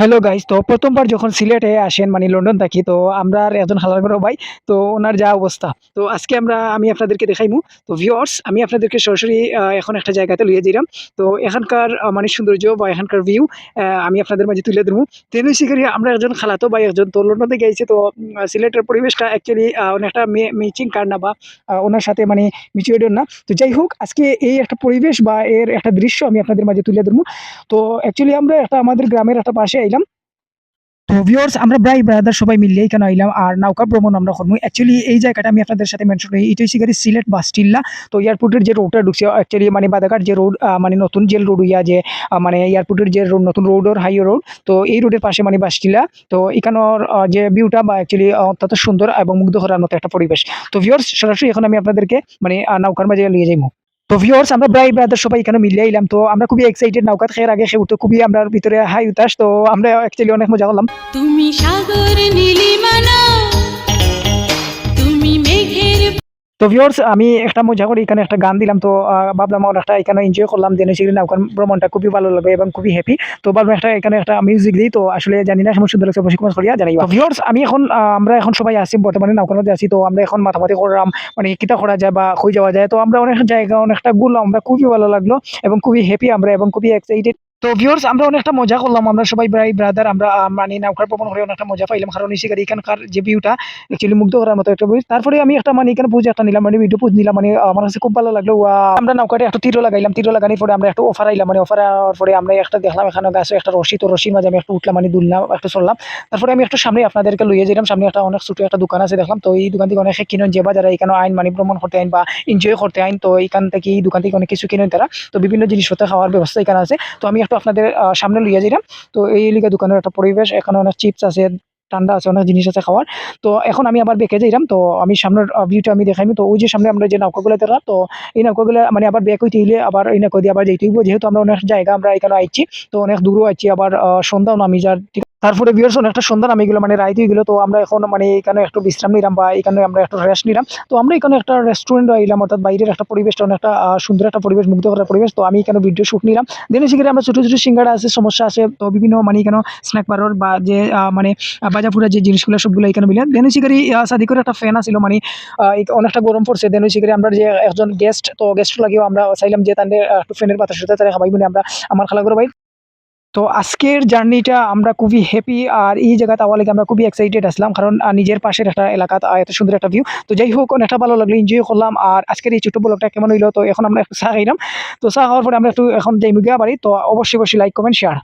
Hello guys তো প্রথমবার যখন সিলেটে আসেন মানে লন্ডন থাকি, তো আমরা একজন হালার বড় ভাই, তো ওনার যা অবস্থা। তো আজকে আমরা, আমি আপনাদেরকে দেখাইমু। তো ভিউয়ার্স আমি আপনাদেরকে সরাসরি এখন একটা জায়গাতে লইয়ে দিলাম তো এখানকার মানে সৌন্দর্য বা এখানকার ভিউ আমি আপনাদের মাঝে তুলে ধরবো তেন শিকারি আমরা একজন খালাতো ভাই একজন, তো লন্ডন থেকে গেছি তো সিলেটের পরিবেশটা অ্যাকচুয়ালি অনেকটা মিচিং কার না বা ওনার সাথে মানে মিচুয়েডন না। তো যাই হোক, আজকে এই একটা পরিবেশ বা এর একটা দৃশ্য আমি আপনাদের মাঝে তুলে ধরবো তো অ্যাকচুয়ালি আমরা একটা আমাদের গ্রামের একটা পাশে আইলাম। তো ভিউয়ার্স আমরা ব্রাই ব্রাদার সবাই মিলে এখানে আইলাম। আর নৌকা ভ্রমণ আমরা করব। অ্যাকচুয়ালি এই জায়গাটা আমি আপনাদের সাথে মেনশন করি। এটা হচ্ছে সিলেট বাস টিল্লা। তো এয়ারপোর্টের যে রোডটা ঢুকছে অ্যাকচুয়ালি মানে বাদাঘাট যে রোড মানে নতুন যে রোড ইয়া যে মানে এয়ারপোর্টের যে রোড নতুন রোড ওর হাইওয়ে রোড তো এই রোডের পাশে মানে বাস টিল্লা। তো এখানের যে ভিউটা বা অ্যাকচুয়ালি অত্যন্ত সুন্দর এবং মুগ্ধ করার মতো একটা পরিবেশ। তো ভিউয়ার্স সরাসরি এখন আমি আপনাদেরকে মানে নৌকার মাঝে নিয়ে যাইবো তো ভিওর্স আমরা প্রায় ব্রাদার সবাই এখানে মিলিয়ে এলাম তো আমরা খুবই এক্সাইটেড নৌকাত খেয়ে আগে খেয়ে উঠতে খুবই আমরা ভিতরে হাই উতাস তো আমরা অ্যাকচুয়ালি অনেক মজা করলাম। তুমি সাগর নীলিমানা তো ভিউয়ার্স আমি একটা মজা করে এখানে একটা গান দিলাম, তো ভাবলাম একটা এখানে এনজয় করলাম দেন সেখানে নৌকার ভ্রমণটা খুবই ভালো লাগে এবং খুবই হ্যাপি তো ভাবলাম একটা এখানে একটা মিউজিক দিই, তো আসলে জানি না সুন্দর লাগছে অবশ্যই কমেন্ট করিয়া জানাই ভিউয়ার্স আমি এখন আমরা এখন সবাই আছি, বর্তমানে নৌকার মধ্যে আছি, তো আমরা এখন মাথামাতি করলাম মানে কিতা করা যায় বা হয়ে যাওয়া যায়। তো আমরা অনেক জায়গা, অনেকটা ঘুরলাম, আমরা খুবই ভালো লাগল এবং খুবই হ্যাপি আমরা এবং খুবই এক্সাইটেড তো ভিউয়ার্স আমরা অনেকটা মজা করলাম। আমরা সবাই ভাই ব্রাদার আমরা মানে নৌকার ভ্রমণ করে অনেকটা মজা পাইলাম। কারণ এসে এখানকার যে ভিউটা অ্যাকচুয়ালি মুগ্ধ করার মতো একটা বই তারপরে আমি একটা মানে এখানে পুজো একটা নিলাম মানে ভিডিও পুজ নিলাম মানে আমার কাছে খুব ভালো লাগল। আমরা নৌকাটা একটা তীর লাগাইলাম। তীর লাগানোর পরে আমরা একটা অফার আইলাম মানে অফার আওয়ার পরে আমরা একটা দেখলাম, এখানে গাছে একটা রশি, তো রশির মাঝে আমি একটা উঠলাম মানে দুললাম, একটা চললাম তারপরে আমি একটু সামনে আপনাদেরকে লইয়ে যেলাম সামনে একটা অনেক ছোট একটা দোকান আছে দেখলাম। তো এই দোকান থেকে অনেক কিনেন, যে বা যারা এখানে আইন মানে ভ্রমণ করতে আইন বা এনজয় করতে আইন, তো এখান থেকে, এই দোকান থেকে অনেক কিছু কিনেন তারা। তো বিভিন্ন জিনিসপত্র খাওয়ার ব্যবস্থা এখানে আছে। তো আমি একটু আপনাদের সামনে লইয়া যাইলাম তো এই লিগে দোকানের একটা পরিবেশ, এখানে অনেক চিপস আছে, ঠান্ডা আছে, অনেক জিনিস আছে খাওয়ার। তো এখন আমি আবার বেঁকে যাইলাম তো আমি সামনের ভিউটা আমি দেখাইনি। তো ওই যে সামনে আমরা যে নৌকাগুলো দেখলাম, তো এই নৌকাগুলো মানে আবার বেক হইতে হইলে আবার এই নৌকা দিয়ে আবার যেতে হইব। যেহেতু আমরা অনেক জায়গা আমরা এখানে আইছি, তো অনেক দূরও আইছি, আবার সন্ধ্যাও নামি যার তারপরে বিয়ার্স অনেকটা সন্ধ্যা নামে গেলো মানে রাইতে গেলো তো আমরা এখন মানে এখানে একটু বিশ্রাম নিলাম বা এখানে আমরা একটু রেস্ট নিলাম। তো আমরা এখানে একটা রেস্টুরেন্ট আইলাম অর্থাৎ বাইরের একটা পরিবেশটা আহ, সুন্দর একটা পরিবেশ মুগ্ধ করার পরিবেশ। তো আমি এখানে ভিডিও শুট নিলাম। দেন সেখানে আমরা ছোটো ছোটো সিঙ্গারা আছে সমস্যা আছে। তো বিভিন্ন মানে এখানে স্ন্যাক বারর বা যে মানে বাজাপুরা যে জিনিসগুলো সবগুলো এখানে মিলে। দেন সেখানে সাদিকের একটা ফ্যান আছিল মানে অনেকটা গরম পড়ছে। দেন সেখানে আমরা যে একজন গেস্ট তো গেস্ট লাগিও আমরা চাইলাম যে তাদের একটু ফ্যানের বাতাস সাথে তারা খাবাই বলে আমরা আমার খালাগুলো ভাই। তো আজকের জার্নিটা আমরা খুবই হ্যাপি আর এই জায়গাতে আওয়া লাগে আমরা খুবই এক্সাইটেড আসলাম, কারণ নিজের পাশের একটা এলাকা এত সুন্দর একটা ভিউ তো যাই হোক একটা ভালো লাগল এনজয় করলাম আর আজকের এই ছোট ব্লগটা কেমন হইল, তো এখন আমরা একটু চা খাইলাম। তো চা হওয়ার পরে আমরা একটু এখন যাই মুগিয়া বাড়ি, তো অবশ্যই অবশ্যই লাইক কমেন্ট শেয়ার